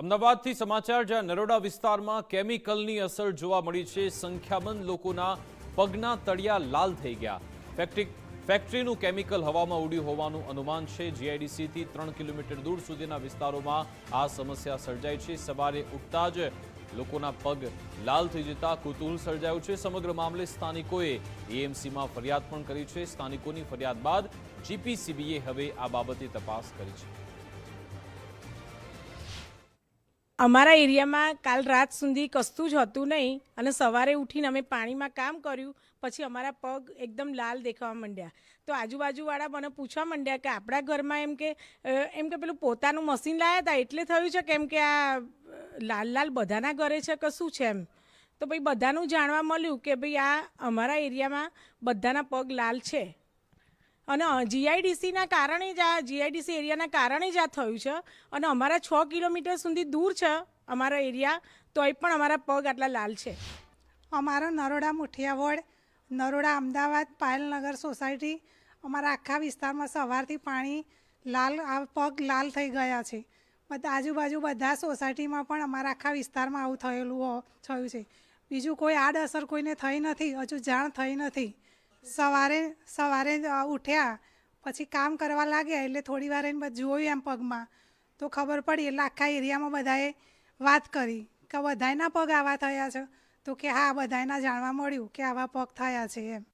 અમદાવાદથી સમાચાર, જ્યાં નરોડા વિસ્તારમાં કેમિકલની અસર જોવા મળી છે. સંખ્યાબંધ લોકોના પગના તળિયા લાલ થઈ ગયા. ફેક્ટરી, ફેક્ટરીનું કેમિકલ હવામાં ઉડ્યું હોવાનું અનુમાન છે. જીઆઈડીસીથી ત્રણ કિલોમીટર દૂર સુધીના વિસ્તારોમાં આ સમસ્યા સર્જાઈ છે. સવારે ઉઠતા જ લોકોના પગ લાલ થઈ જતા કુતૂહલ સર્જાયું છે. સમગ્ર મામલે સ્થાનિકોએ એએમસીમાં ફરિયાદ પણ કરી છે. સ્થાનિકોની ફરિયાદ બાદ જીપીસીબીએ હવે આ બાબતે તપાસ કરી છે. અમારા એરિયામાં કાલ રાત સુધી કશું જ હતું નહીં અને સવારે ઉઠીને અમે પાણીમાં કામ કર્યું, પછી અમારા પગ એકદમ લાલ દેખાવા માંડ્યા. તો આજુબાજુવાળા મને પૂછવા માંડ્યા કે આપણા ઘરમાં એમ કે એમ કે પેલું પોતાનું મશીન લાવ્યા હતા એટલે થયું છે કેમ કે આ લાલ લાલ બધાના ઘરે છે કે શું છે એમ? તો ભાઈ બધાનું જાણવા મળ્યું કે ભાઈ આ અમારા એરિયામાં બધાના પગ લાલ છે. અને જીઆઈડીસીના કારણે જ આ જીઆઈડીસી એરિયાના કારણે જ આ થયું છે. અને અમારા છ કિલોમીટર સુધી દૂર છે અમારા એરિયા, તોય પણ અમારા પગ આટલા લાલ છે. અમારો નરોડા મુઠિયા નરોડા અમદાવાદ પાયલનગર સોસાયટી, અમારા આખા વિસ્તારમાં સવારથી પાણી લાલ, આ પગ લાલ થઈ ગયા છે. બધા, આજુબાજુ બધા સોસાયટીમાં પણ અમારા આખા વિસ્તારમાં આવું થયેલું થયું છે. બીજું કોઈ આડઅસર કોઈને થઈ નથી, હજુ જાણ થઈ નથી. સવારે સવારે ઉઠ્યા. પછી કામ કરવા લાગ્યા એટલે થોડી વાર એને જોયું એમ પગમાં. તો ખબર પડી એટલે આખા એરિયામાં બધાએ વાત કરી કે બધાયના પગ આવા થયા છે. તો કે હા, બધાયના જાણવા મળ્યું કે આવા પગ થયા છે એમ.